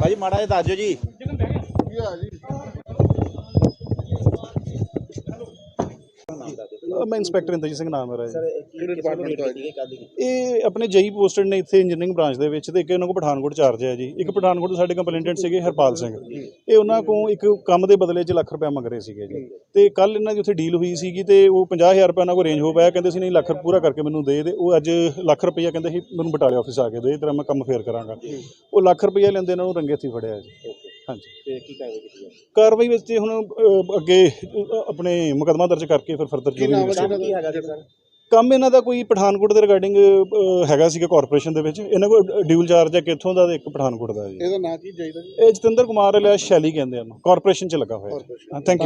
ਭਾਜੀ ਮਾੜਾ ਜਿਹਾ ਦੱਸ ਜੀ? ਮੈਂ ਇੰਸਪੈਕਟਰ ਇੰਦਰਜੀਤ ਸਿੰਘ ਨਾਮ ਮੇਰਾ ਜੀ। ਕਿਹੜੇ ਡਿਪਾਰਟਮੈਂਟ ਤੋਂ ਇਹ ਆਪਣੇ ਜਈ ਪੋਸਟਡ ਨੇ ਇੱਥੇ ਇੰਜੀਨੀਅਰਿੰਗ ਬ੍ਰਾਂਚ ਦੇ ਵਿੱਚ ਤੇ ਇੱਕ ਇਹਨਾਂ ਕੋਲ ਪਠਾਨਕੋਟ ਚਾਰਜ ਹੈ ਜੀ। ਇੱਕ ਪਠਾਨਕੋਟ ਸਾਡੇ ਕੰਪਲੇਂਟੈਂਟ ਸੀਗੇ ਹਰਪਾਲ ਸਿੰਘ। ਇਹ ਉਹਨਾਂ ਕੋਲ ਇੱਕ ਕੰਮ ਦੇ ਬਦਲੇ 'ਚ ਲੱਖ ਰੁਪਏ ਮੰਗ ਰਹੇ ਸੀਗੇ ਜੀ। ਤੇ ਕੱਲ ਇਹਨਾਂ ਦੀ ਉੱਥੇ ਡੀਲ ਹੋਈ ਸੀਗੀ ਤੇ ਉਹ 50000 ਰੁਪਏ ਉਹਨਾਂ ਕੋਲ ਰੇਂਜ ਹੋ ਪਾਇਆ ਕਹਿੰਦੇ ਸੀ ਨਹੀਂ ਲੱਖ ਪੂਰਾ ਕਰਕੇ ਮੈਨੂੰ ਦੇ ਦੇ। ਉਹ ਅੱਜ ਲੱਖ ਰੁਪਈਆ ਕਹਿੰਦੇ ਸੀ ਮੈਨੂੰ ਬਟਾਲੇ ਆਫਿਸ ਆ ਕੇ ਦੇ। ਤੇਰਾ ਮੈਂ ਕੰਮ ਫੇਰ ਕਰਾਂਗਾ। ਉਹ ਲੱਖ ਰੁਪਈਆ ਲੈਂਦੇ ਇਹਨਾਂ ਨੂੰ ਰੰਗੇ ਹੱਥੀਂ ਫੜਿਆ ਜੀ। ਹਾਂਜੀ। ਤੇ ਕੀ ਕਾਰਵਾਈ ਕੀਤੀ ਹੈ ਕਾਰਵਾਈ ਵਿੱਚ ਹੁਣ ਅ, ਅੱਗੇ ਅ, ਆਪਣੇ ਮੁਕਦਮਾ ਦਰਜ ਕਰਕੇ ਫਿਰ ਫਰਦਰ ਜੋ ਵੀ ਕੰਮ ਕੀ ਹੈਗਾ ਜੀ ਸਰ? ਕੰਮ ਇਹਨਾਂ ਦਾ ਕੋਈ ਪਠਾਨਕੋਟ ਦੇ ਰਿਗਾਰਡਿੰਗ ਹੈਗਾ ਸੀਗਾ ਕਾਰਪੋਰੇਸ਼ਨ ਦੇ ਵਿੱਚ। ਇਹਨਾਂ ਕੋਲ ਡਿਊਲ ਚਾਰਜ ਹੈ ਕਿੱਥੋਂ ਦਾ ਤੇ ਇੱਕ ਪਠਾਨਕੋਟ ਦਾ ਜੀ। ਇਹਦਾ ਨਾਂ ਕੀ ਚਾਹੀਦਾ ਜੀ? ਇਹ ਜਤਿੰਦਰ ਕੁਮਾਰ ਲਿਆ ਸ਼ੈਲੀ ਕਹਿੰਦੇ ਆ ਕਾਰਪੋਰੇਸ਼ਨ ਚ ਲੱਗਾ ਹੋਇਆ ਥੈਂਕ ਯੂ